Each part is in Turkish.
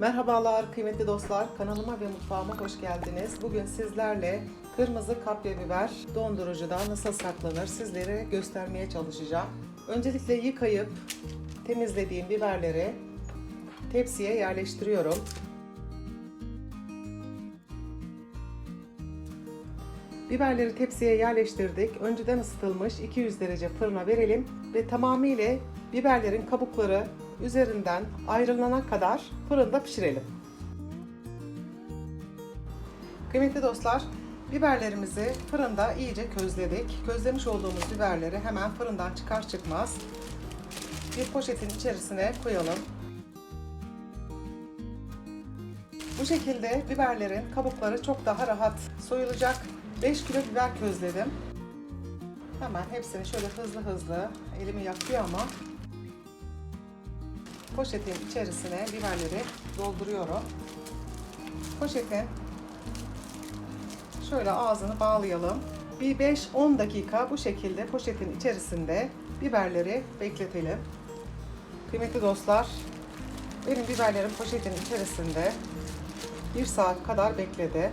Merhabalar kıymetli dostlar, kanalıma ve mutfağıma hoş geldiniz. Bugün sizlerle kırmızı kapya biber dondurucuda nasıl saklanır sizlere göstermeye çalışacağım. Öncelikle yıkayıp temizlediğim biberleri tepsiye yerleştiriyorum. Biberleri tepsiye yerleştirdik. Önceden ısıtılmış 200 derece fırına verelim ve tamamıyla biberlerin kabukları üzerinden ayrılana kadar fırında pişirelim. Kıymetli dostlar, biberlerimizi fırında iyice közledik. Közlemiş olduğumuz biberleri hemen fırından çıkar çıkmaz bir poşetin içerisine koyalım. Bu şekilde biberlerin kabukları çok daha rahat soyulacak. 5 kilo biber közledim. Hemen hepsini şöyle hızlı hızlı elimi yakıyor ama poşetin içerisine biberleri dolduruyorum. Poşetin şöyle ağzını bağlayalım. Bir 5-10 dakika bu şekilde poşetin içerisinde biberleri bekletelim. Kıymetli dostlar, benim biberlerim poşetin içerisinde bir saat kadar bekledi.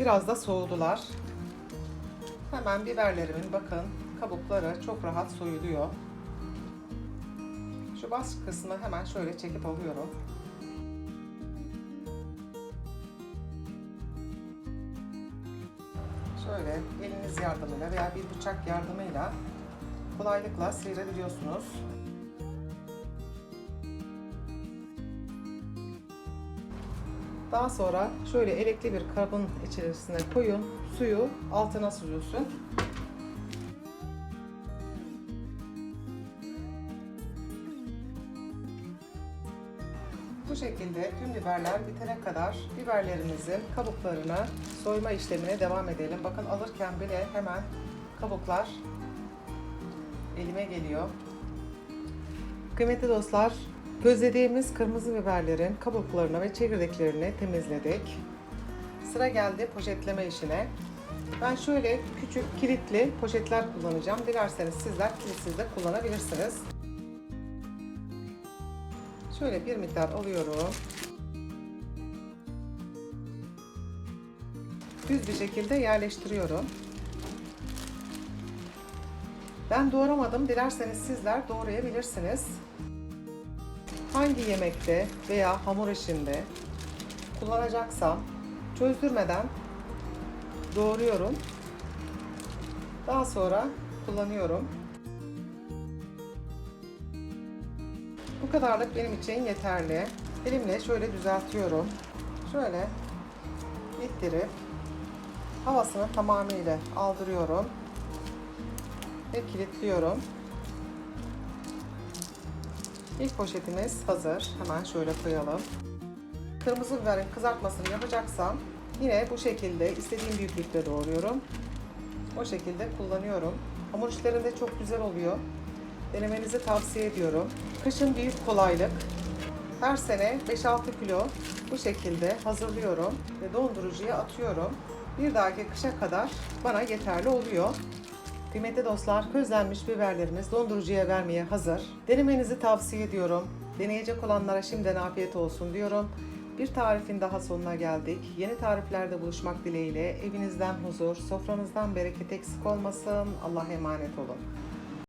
Biraz da soğudular. Hemen biberlerimin bakın kabukları çok rahat soyuluyor. Şu bas kısmı hemen şöyle çekip alıyorum. Şöyle eliniz yardımıyla veya bir bıçak yardımıyla kolaylıkla sıyırabiliyorsunuz. Daha sonra şöyle elekli bir kabın içerisine koyun. Suyu altına süzülsün. Bu şekilde tüm biberler bitene kadar biberlerimizin kabuklarını soyma işlemine devam edelim. Bakın alırken bile hemen kabuklar elime geliyor. Kıymetli dostlar, közlediğimiz kırmızı biberlerin kabuklarını ve çekirdeklerini temizledik. Sıra geldi poşetleme işine. Ben şöyle küçük kilitli poşetler kullanacağım. Dilerseniz sizler kilitsiz de kullanabilirsiniz. Şöyle bir miktar alıyorum. Düz bir şekilde yerleştiriyorum. Ben doğramadım. Dilerseniz sizler doğrayabilirsiniz. Hangi yemekte veya hamur işinde kullanacaksam çözdürmeden doğruyorum. Daha sonra kullanıyorum. Bu kadarlık benim için yeterli. Elimle şöyle düzeltiyorum. Şöyle ittirip havasını tamamıyla aldırıyorum ve kilitliyorum. İlk poşetimiz hazır. Hemen şöyle koyalım. Kırmızı biberin kızartmasını yapacaksam yine bu şekilde istediğim büyüklükte doğruyorum. O şekilde kullanıyorum. Hamur işlerinde çok güzel oluyor. Denemenizi tavsiye ediyorum. Kışın büyük kolaylık. Her sene 5-6 kilo bu şekilde hazırlıyorum ve dondurucuya atıyorum. Bir dahaki kışa kadar bana yeterli oluyor. Kıymetli dostlar, közlenmiş biberlerimiz dondurucuya vermeye hazır. Denemenizi tavsiye ediyorum. Deneyecek olanlara şimdiden afiyet olsun diyorum. Bir tarifin daha sonuna geldik. Yeni tariflerde buluşmak dileğiyle evinizden huzur, sofranızdan bereket eksik olmasın. Allah'a emanet olun.